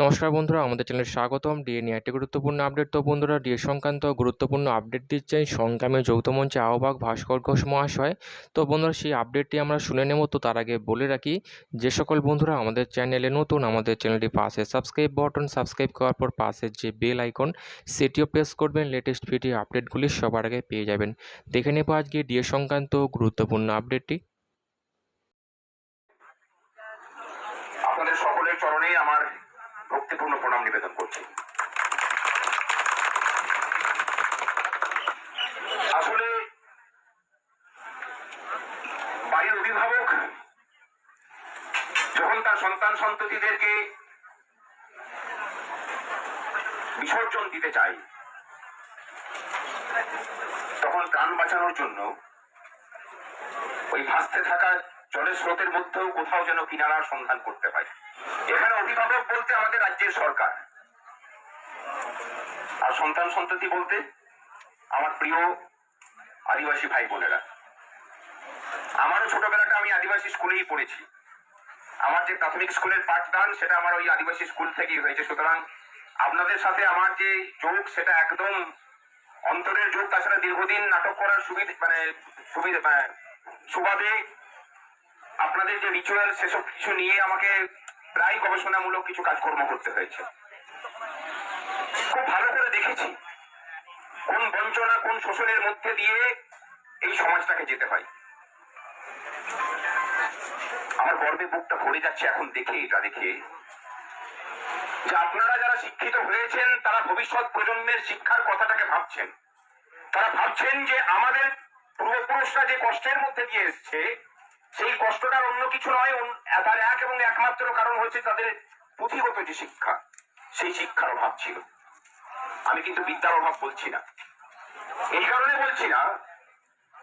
নমস্কার বন্ধুরা, আমাদের চ্যানেলে স্বাগতম। ডিএ নিয়ে একটি গুরুত্বপূর্ণ আপডেট। তো বন্ধুরা, ডিএ সংক্রান্ত গুরুত্বপূর্ণ আপডেট দিচ্ছেন সংগ্রামী যৌথ মঞ্চে আহ্বায়ক ভাস্কর ঘোষ মহাশয়। তো বন্ধুরা, সেই আপডেটটি আমরা শুনে নেব। তো তার আগে বলে রাখি, যে সকল বন্ধুরা আমাদের চ্যানেলে নতুন, আমাদের চ্যানেলটি পাশে সাবস্ক্রাইব বটন, সাবস্ক্রাইব করার পর পাশের যে বেল আইকন, সেটিও প্রেস করবেন। লেটেস্ট ভিডিও আপডেটগুলি সবার আগে পেয়ে যাবেন। দেখে নেব আজকে ডিএ সংক্রান্ত গুরুত্বপূর্ণ আপডেটটি। আপনাদের সকলের চরণে আমার ভক্তিপূর্ণ প্রণাম নিবেদন করছি। আসলে বাড়ির অভিভাবক যখন তার সন্তান সন্ততিদেরকে বিসর্জন দিতে চায়, তখন প্রাণ বাঁচানোর জন্য ওই ভাসতে থাকা জলের স্রোতের মধ্যেও কোথাও যেন কিনারার সন্ধান করতে হয়। এখানে অভিভাবক বলতে আমাদের রাজ্যের সরকার। আর সন্তান সন্ততি বলতে আমার প্রিয় আদিবাসী ভাই বোনেরা। আমারও ছোটবেলাটা আমি আদিবাসী স্কুলেই পড়েছি। আমার যে প্রাথমিক স্কুলের পাঠদান, সেটা আমার ওই আদিবাসী স্কুল থেকেই হয়েছে। সুতরাং আপনাদের সাথে আমার যে যোগ, সেটা একদম অন্তরের যোগ, তাছাড়া দীর্ঘদিন নাটক করার সুবিধা মানে সুবিধা মানে সুবাদে আপনাদের যে রিচুয়াল সেসব কিছু নিয়ে আমাকে প্রায় গবেষণামূলক কিছু কাজকর্ম করতে হয়েছে। খুব ভালো করে দেখেছি কোন বঞ্চনা, কোন শোষণের মধ্যে দিয়ে এই সমাজটাকে যেতে হয়। আমার গর্বে বুকটা ভরে যাচ্ছে এখন দেখে, এটা দেখে। যে আপনারা যারা শিক্ষিত হয়েছেন, তারা ভবিষ্যৎ প্রজন্মের শিক্ষার কথাটাকে ভাবছেন। তারা ভাবছেন যে আমাদের পূর্বপুরুষরা যে কষ্টের মধ্যে দিয়ে এসছে সেই কষ্টটার অন্য কিছু নয় তার এক এবং একমাত্র কারণ হচ্ছে তাদের পুঁথিগত যে শিক্ষা, সেই শিক্ষার অভাব ছিল। আমি কিন্তু বিদ্যার অভাব বলছি না। এই কারণে বলছি না,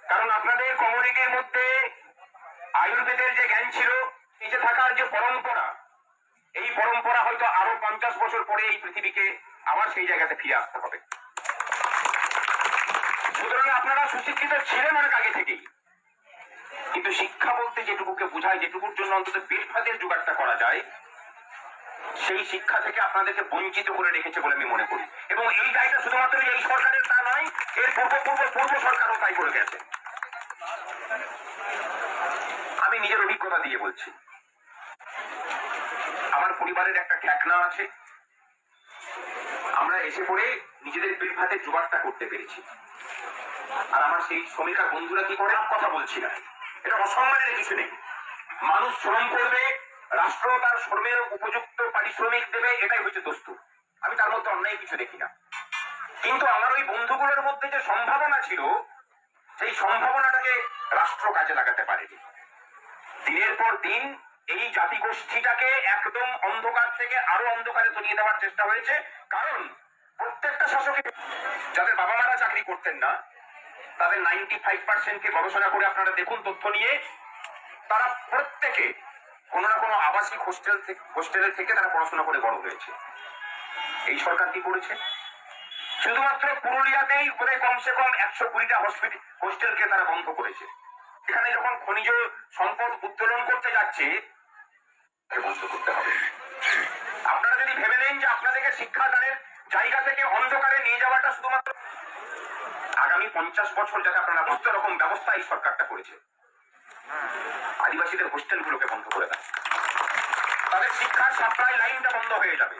কারণ আপনাদের কমিউনিটির মধ্যে আয়ুর্বেদের যে জ্ঞান ছিল, বেঁচে থাকার যে পরম্পরা, এই পরম্পরা হয়তো আরও পঞ্চাশ বছর পরে এই পৃথিবীকে আবার সেই জায়গাতে ফিরে আসতে হবে। সুতরাং আপনারা সুশিক্ষিত ছিলেন অনেক আগে থেকেই। কিন্তু শিক্ষা বলতে যেটুকুকে বোঝায়, যেটুকুর জন্য অন্তত পেট ভাতের জোগাড়টা করা যায়, সেই শিক্ষা থেকে আপনাদেরকে বঞ্চিত করে রেখেছে বলে আমি মনে করি। এবং এই দায়টা শুধুমাত্র এই সরকারের তা নয়, এর পূর্ব পূর্ব পূর্ব সরকারও তাই করে গেছে। আমি নিজের অভিজ্ঞতা দিয়ে বলছি। আমার পরিবারের একটা ঠেকনা আছে। আমরা এসে পড়ে নিজেদের পেট ভাতের জোগাড়টা করতে পেরেছি। আর আমার সেই শ্রমিকা বন্ধুরা কি করে? কথা বলছি না। এটা অসম্মানের কিছু নেই। মানুষ শ্রম করবে, রাষ্ট্র তার শ্রমের উপযুক্ত পারিশ্রমিক দেবে, এটাই হচ্ছে দস্তুর আমি তার মধ্যে অন্যায় কিছু দেখি না। কিন্তু আমার ওই বন্ধুগুলোর মধ্যে যে সম্ভাবনা ছিল, সেই সম্ভাবনাটাকে রাষ্ট্র কাজে লাগাতে পারেনি। দিনের পর দিন এই জাতিগোষ্ঠীটাকে একদম অন্ধকার থেকে আরও অন্ধকারে তলিয়ে দেওয়ার চেষ্টা হয়েছে। কারণ প্রত্যেকটা শাসকের যাদের বাবা মারা চাকরি করতেন না তাদের নাইনটি ফাইভ পার্সেন্টকে গবেষণা করে আপনারা দেখুন তথ্য নিয়ে। তারা প্রত্যেকে কোনো না কোনো আবাসিক হোস্টেল থেকে হোস্টেলের থেকে তারা পড়াশোনা করে বড় হয়েছে। এই সরকার কি করেছে? শুধুমাত্র পুরুলিয়াতেই বোধহয় কমসে কম একশো কুড়িটা হোস্টেলকে তারা বন্ধ করেছে। এখানে যখন খনিজ সম্পদ উত্তোলন করতে যাচ্ছে বন্ধ করতে হবে। আপনারা যদি ভেবে নেন যে আপনাদেরকে শিক্ষাদানের জায়গা থেকে অন্ধকারে নিয়ে যাওয়াটা শুধুমাত্র আগামী পঞ্চাশ বছর যাতে আপনারা বুঝতে রকম ব্যবস্থা এই সরকারটা করেছে। আদিবাসীদের হোস্টেলগুলোকে বন্ধ করে দেয় তাদের শিক্ষার সাপ্লাই লাইনটা বন্ধ হয়ে যাবে।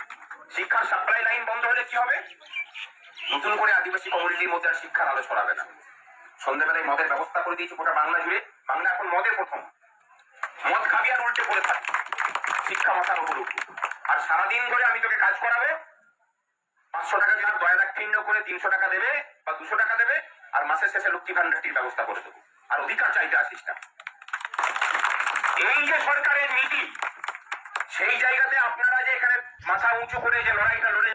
শিক্ষার সাপ্লাই লাইন বন্ধ হলে কি হবে? নতুন করে আদিবাসী কমিউনিটির মধ্যে আর শিক্ষার আলো ছড়াবে না। সন্ধ্যেবেলায় মদের ব্যবস্থা করে দিয়েছে গোটা বাংলা জুড়ে। বাংলা এখন মদের প্রথম। মদ খাবি আর উল্টে পড়ে থাক। শিক্ষা মাথার উপর উঠবে। আর সারাদিন ধরে আমি তোকে কাজ করাবে পাঁচশো টাকা দিলাম দয়া দাক্ষিণ্য করে তিনশো টাকা দেবে বা দুশো টাকা দেবে, আর মাসের শেষে লক্ষ্মী ভান্ডারটির ব্যবস্থা করে দেবো। আর অধিকার চাইতে আসিস না। এই যে সরকারের নীতি, সেই জায়গাতে আপনারা যে এখানে মাথা উঁচু করে যে লড়াইটা লড়ে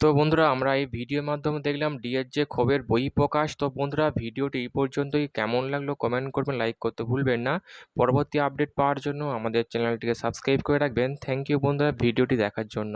তো বন্ধুরা, আমরা এই ভিডিওর মাধ্যমে দেখলাম ডিএর যে ক্ষোভের বই প্রকাশ। তো বন্ধুরা, ভিডিওটি এই পর্যন্তই। কেমন লাগল কমেন্ট করবেন, লাইক করতে ভুলবেন না। পরবর্তী আপডেট পাওয়ার জন্য আমাদের চ্যানেলটিকে সাবস্ক্রাইব করে রাখবেন। থ্যাংক ইউ বন্ধুরা, ভিডিওটি দেখার জন্য।